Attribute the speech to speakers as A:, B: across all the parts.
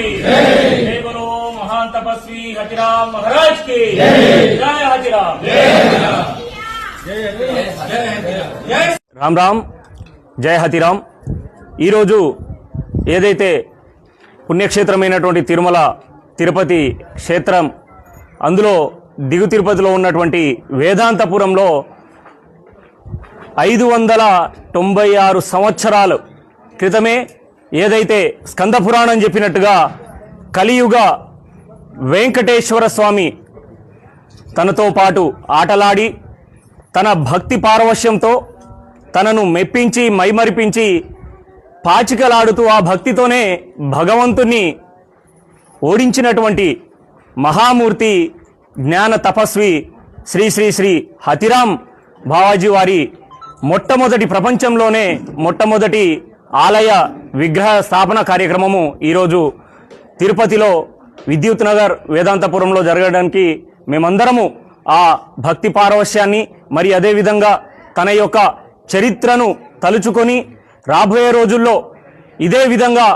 A: जय बोलो महान तपस्वी हतिराम महाराज की जय हतिराम जय
B: రామ్ రామ్ జయ హతిరామ్ ఈరోజు ఏదైతే పుణ్యక్షేత్రమైనటువంటి తిరుమల తిరుపతి క్షేత్రం అందులో దిగు తిరుపతిలో ఉన్నటువంటి వేదాంతపురంలో ఐదు వందల తొంభై ఆరు సంవత్సరాలు క్రితమే ఏదైతే స్కంద పురాణం చెప్పినట్టుగా కలియుగ వెంకటేశ్వర స్వామి తనతో పాటు ఆటలాడి తన భక్తి పారవశ్యంతో తనను మెప్పించి మైమరిపించి పాచికలాడుతూ ఆ భక్తితోనే భగవంతుణ్ణి ఓడించినటువంటి మహామూర్తి జ్ఞాన తపస్వి శ్రీ శ్రీ శ్రీ హతిరామ్ బావాజీ వారి మొట్టమొదటి ప్రపంచంలోనే మొట్టమొదటి ఆలయ విగ్రహ స్థాపన కార్యక్రమము ఈరోజు తిరుపతిలో విద్యుత్ నగర్ వేదాంతపురంలో జరగడానికి మేమందరము ఆ భక్తి పారవశ్యాన్ని మరి అదేవిధంగా తన యొక్క చరిత్రను తలుచుకొని రాబోయే రోజుల్లో ఇదే విధంగా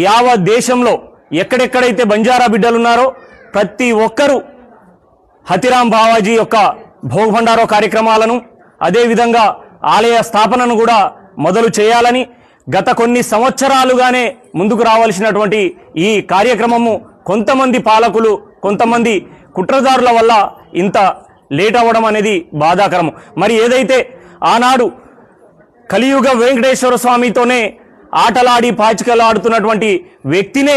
B: యావత్ దేశంలో ఎక్కడెక్కడైతే బంజారా బిడ్డలున్నారో ప్రతి ఒక్కరూ హతిరామ్ బావాజీ యొక్క భోగభండారో కార్యక్రమాలను అదేవిధంగా ఆలయ స్థాపనను కూడా మొదలు చేయాలని గత కొన్ని సంవత్సరాలుగానే ముందుకు రావాల్సినటువంటి ఈ కార్యక్రమము కొంతమంది పాలకులు కొంతమంది కుట్రదారుల వల్ల ఇంత లేట్ అవ్వడం అనేది బాధాకరం మరి ఏదైతే ఆనాడు కలియుగ వెంకటేశ్వర స్వామితోనే ఆటలాడి పాచికలాడుతున్నటువంటి వ్యక్తినే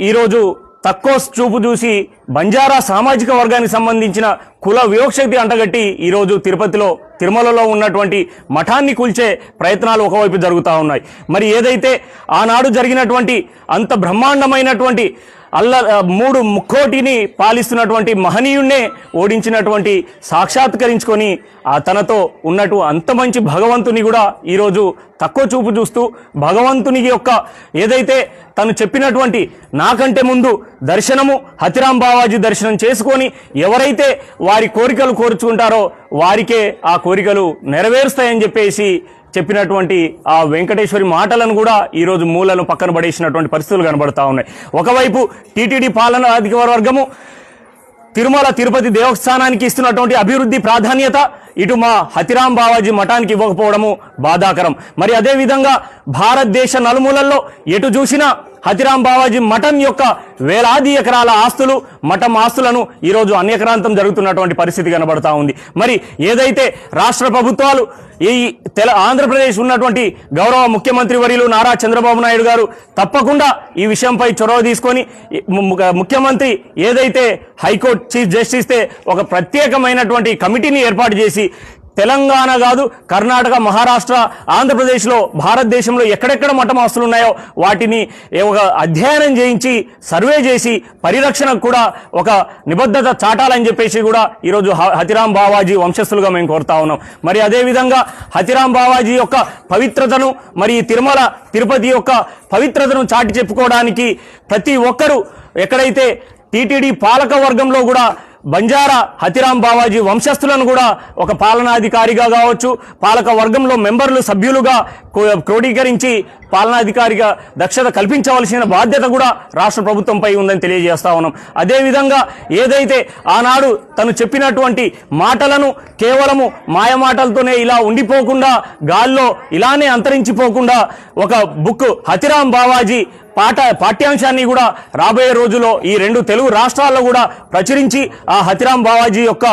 B: ఈరోజు తక్కువ చూపు చూసి బంజారా సామాజిక వర్గానికి సంబంధించిన కుల వివక్షక్తి అంటగట్టి ఈరోజు తిరుపతిలో తిరుమలలో ఉన్నటువంటి మఠాన్ని కూల్చే ప్రయత్నాలు ఒకవైపు జరుగుతూ ఉన్నాయి. మరి ఏదైతే ఆనాడు జరిగినటువంటి అంత బ్రహ్మాండమైనటువంటి అల్ల మూడు ముక్కోటిని పాలిస్తున్నటువంటి మహనీయుణ్ణే ఓడించినటువంటి సాక్షాత్కరించుకొని ఆ తనతో ఉన్నట్టు అంత మంచి భగవంతుని కూడా ఈరోజు తక్కువ చూపు చూస్తూ భగవంతుని యొక్క ఏదైతే తను చెప్పినటువంటి నాకంటే ముందు దర్శనము హతిరాం బావాజీ దర్శనం చేసుకొని ఎవరైతే వారి కోరికలు కోరుచుకుంటారో వారికే ఆ కోరికలు నెరవేరుస్తాయని చెప్పేసి చెప్పినటువంటి ఆ వెంకటేశ్వరి మాటలను కూడా ఈరోజు మూలను పక్కన పడేసినటువంటి పరిస్థితులు కనబడతా ఉన్నాయి. ఒకవైపు టీటీడీ పాలన అధికార వర్గము తిరుమల తిరుపతి దేవస్థానానికి ఇస్తున్నటువంటి అభివృద్ధి ప్రాధాన్యత ఇటు మా హతిరాం బావాజీ మఠానికి ఇవ్వకపోవడము బాధాకరం. మరి అదేవిధంగా భారతదేశ నలుమూలల్లో ఎటు చూసినా హతిరాం బావాజీ మఠం యొక్క వేలాది ఎకరాల ఆస్తులు మఠం ఆస్తులను ఈరోజు అన్యక్రాంతం జరుగుతున్నటువంటి పరిస్థితి కనబడతా ఉంది. మరి ఏదైతే రాష్ట్ర ప్రభుత్వాలు ఈ తెల ఆంధ్రప్రదేశ్ ఉన్నటువంటి గౌరవ ముఖ్యమంత్రి వర్యులు నారా చంద్రబాబు నాయుడు గారు తప్పకుండా ఈ విషయంపై చొరవ తీసుకొని ముఖ్యమంత్రి ఏదైతే హైకోర్టు చీఫ్ జస్టిస్తే ఒక ప్రత్యేకమైనటువంటి కమిటీని ఏర్పాటు చేసి తెలంగాణ కాదు కర్ణాటక మహారాష్ట్ర ఆంధ్రప్రదేశ్లో భారతదేశంలో ఎక్కడెక్కడ మఠమాస్తులు ఉన్నాయో వాటిని ఒక అధ్యయనం చేయించి సర్వే చేసి పరిరక్షణకు కూడా ఒక నిబద్ధత చాటాలని చెప్పేసి కూడా ఈరోజు హ- హతిరాం బావాజీ వంశస్థులుగా మేము కోరుతా ఉన్నాం. మరి అదేవిధంగా హతిరాం బావాజీ యొక్క పవిత్రతను మరి తిరుమల తిరుపతి యొక్క పవిత్రతను చాటి చెప్పుకోవడానికి ప్రతి ఒక్కరూ ఎక్కడైతే టీటీడీ పాలక వర్గంలో కూడా బంజారా హతిరాం బావాజీ వంశస్థులను కూడా ఒక పాలనాధికారిగా కావచ్చు పాలక వర్గంలో మెంబర్లు సభ్యులుగా క్రోడీకరించి పాలనాధికారిగా దక్షత కల్పించవలసిన బాధ్యత కూడా రాష్ట్ర ప్రభుత్వంపై ఉందని తెలియజేస్తా ఉన్నాం. అదేవిధంగా ఏదైతే ఆనాడు తను చెప్పినటువంటి మాటలను కేవలము మాయమాటలతోనే ఇలా ఉండిపోకుండా గాల్లో ఇలానే అంతరించిపోకుండా ఒక బుక్ హతిరాం బావాజీ పాఠ పాఠ్యాంశాన్ని కూడా రాబోయే రోజుల్లో ఈ రెండు తెలుగు రాష్ట్రాల్లో కూడా ప్రచురించి ఆ హతిరాం బావాజీ యొక్క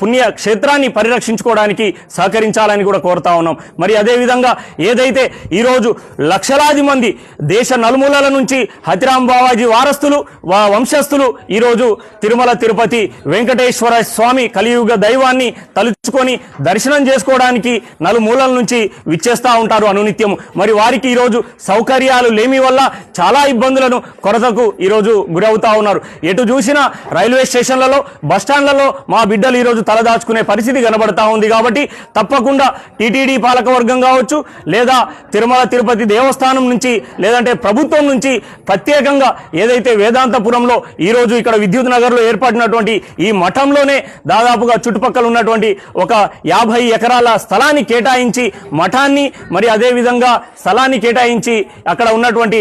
B: పుణ్య క్షేత్రాన్ని పరిరక్షించుకోవడానికి సహకరించాలని కూడా కోరుతా ఉన్నాం. మరి అదేవిధంగా ఏదైతే ఈరోజు లక్షలాది మంది దేశ నలుమూలల నుంచి హతిరాం బావాజీ వారస్తులు వా వంశస్థులు ఈరోజు తిరుమల తిరుపతి వెంకటేశ్వర స్వామి కలియుగ దైవాన్ని తలుచుకొని దర్శనం చేసుకోవడానికి నలుమూలల నుంచి విచ్చేస్తూ ఉంటారు అనునిత్యం. మరి వారికి ఈరోజు సౌకర్యాలు లేమి వల్ల చాలా ఇబ్బందులను కొరతకు ఈరోజు గురవుతా ఉన్నారు. ఎటు చూసినా రైల్వే స్టేషన్లలో బస్టాండ్లలో మా బిడ్డలు ఈరోజు తలదాచుకునే పరిస్థితి కనబడతా ఉంది కాబట్టి తప్పకుండా టీటీడీ పాలకవర్గం కావచ్చు లేదా తిరుమల తిరుపతి దేవస్థానం నుంచి లేదంటే ప్రభుత్వం నుంచి ప్రత్యేకంగా ఏదైతే వేదాంతపురంలో ఈరోజు ఇక్కడ విద్యుత్ నగర్లో ఏర్పడినటువంటి ఈ మఠంలోనే దాదాపుగా చుట్టుపక్కల ఉన్నటువంటి ఒక యాభై ఎకరాల స్థలాన్ని కేటాయించి మఠాన్ని మరి అదేవిధంగా స్థలాన్ని కేటాయించి అక్కడ ఉన్నటువంటి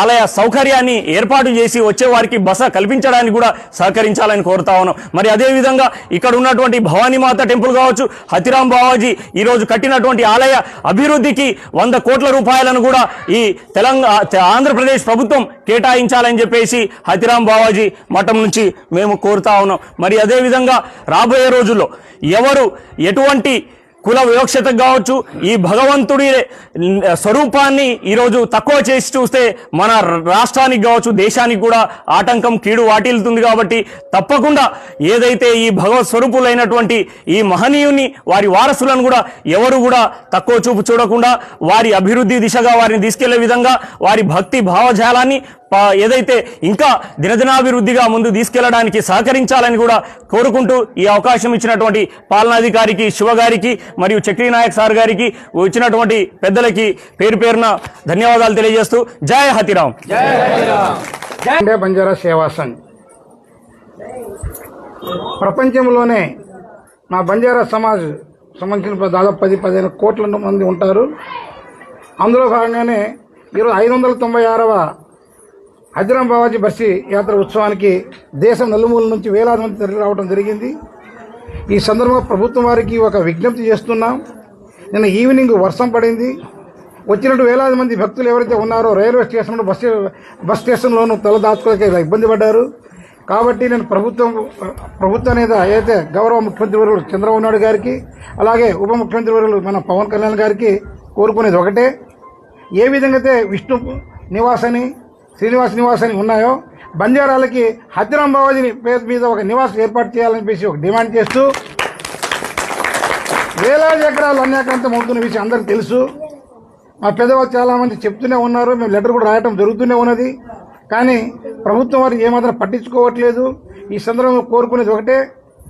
B: ఆలయ సౌకర్యాన్ని ఏర్పాటు చేసి వచ్చే వారికి బస కల్పించడానికి కూడా సహకరించాలని కోరుతా ఉన్నాం. మరి అదే విధంగా ఇక్కడ ఉన్నటువంటి భవానీమాత టెంపుల్ కావచ్చు హతిరాం బావాజీ ఈ రోజు కట్టినటువంటి ఆలయ అభివృద్ధికి వంద కోట్ల రూపాయలను కూడా ఈ తెలంగాణ ఆంధ్రప్రదేశ్ ప్రభుత్వం కేటాయించాలని చెప్పేసి హతిరాం బావాజీ మఠం నుంచి మేము కోరుతా ఉన్నాం. మరి అదే విధంగా రాబోయే రోజుల్లో ఎవరు ఎటువంటి కుల వివక్షత కావచ్చు ఈ భగవంతుడి స్వరూపాన్ని ఈరోజు తక్కువ చేసి చూస్తే మన రాష్ట్రానికి కావచ్చు దేశానికి కూడా ఆటంకం కీడు వాటిల్తుంది కాబట్టి తప్పకుండా ఏదైతే ఈ భగవత్ స్వరూపులైనటువంటి ఈ మహనీయుని వారి వారసులను కూడా ఎవరు కూడా తక్కువ చూపు చూడకుండా వారి అభివృద్ధి దిశగా వారిని తీసుకెళ్ళే విధంగా వారి భక్తి భావజాలాన్ని ఏదైతే ఇంకా దినదినాభివృద్ధిగా ముందు తీసుకెళ్ళడానికి సహకరించాలని కూడా కోరుకుంటూ ఈ అవకాశం ఇచ్చినటువంటి పాలనాధికారికి శివ గారికి మరియు చక్రీ నాయక్ సార్ గారికి వచ్చినటువంటి పెద్దలకి పేరు పేరున ధన్యవాదాలు తెలియజేస్తూ జయ హతిరామ్.
C: బంజారా సేవా సంఘ్ ప్రపంచంలోనే మా బంజారా సమాజ్ సంబంధించిన దాదాపు పది పదిహేను కోట్ల మంది ఉంటారు. అందులో భాగంగానే ఈరోజు ఐదు వందల తొంభై ఆరవ హజరం బావాజీ బస్సీ యాత్ర ఉత్సవానికి దేశం నలుమూల నుంచి వేలాది మంది తరలి రావడం జరిగింది. ఈ సందర్భంగా ప్రభుత్వం వారికి ఒక విజ్ఞప్తి చేస్తున్నాం. నిన్న ఈవినింగ్ వర్షం పడింది. వచ్చినట్టు వేలాది మంది భక్తులు ఎవరైతే ఉన్నారో రైల్వే స్టేషన్ బస్ బస్ స్టేషన్లోనూ తల దాచుకోలేక ఇబ్బంది పడ్డారు. కాబట్టి నేను ప్రభుత్వం ప్రభుత్వం అనేది అయితే గౌరవ ముఖ్యమంత్రి వర్యులు చంద్రబాబు నాయుడు గారికి అలాగే ఉప ముఖ్యమంత్రి వర్యులు మన పవన్ కళ్యాణ్ గారికి కోరుకునేది ఒకటే. ఏ విధంగా అయితే విష్ణు నివాసని శ్రీనివాస్ నివాస్ అని ఉన్నాయో బంజారాలకి హతిరాం బావాజీ పేరు మీద ఒక నివాసం ఏర్పాటు చేయాలని ఒక డిమాండ్ చేస్తూ వేలాది ఎకరాలు అన్యాక్రాంతం అవుతున్న విషయం అందరికీ తెలుసు. మా పెద్దవాళ్ళు చాలామంది చెప్తూనే ఉన్నారు మేము లెటర్ కూడా రాయటం జరుగుతూనే ఉన్నది. కానీ ప్రభుత్వం వారు ఏమాత్రం పట్టించుకోవట్లేదు. ఈ సందర్భంగా కోరుకునేది ఒకటే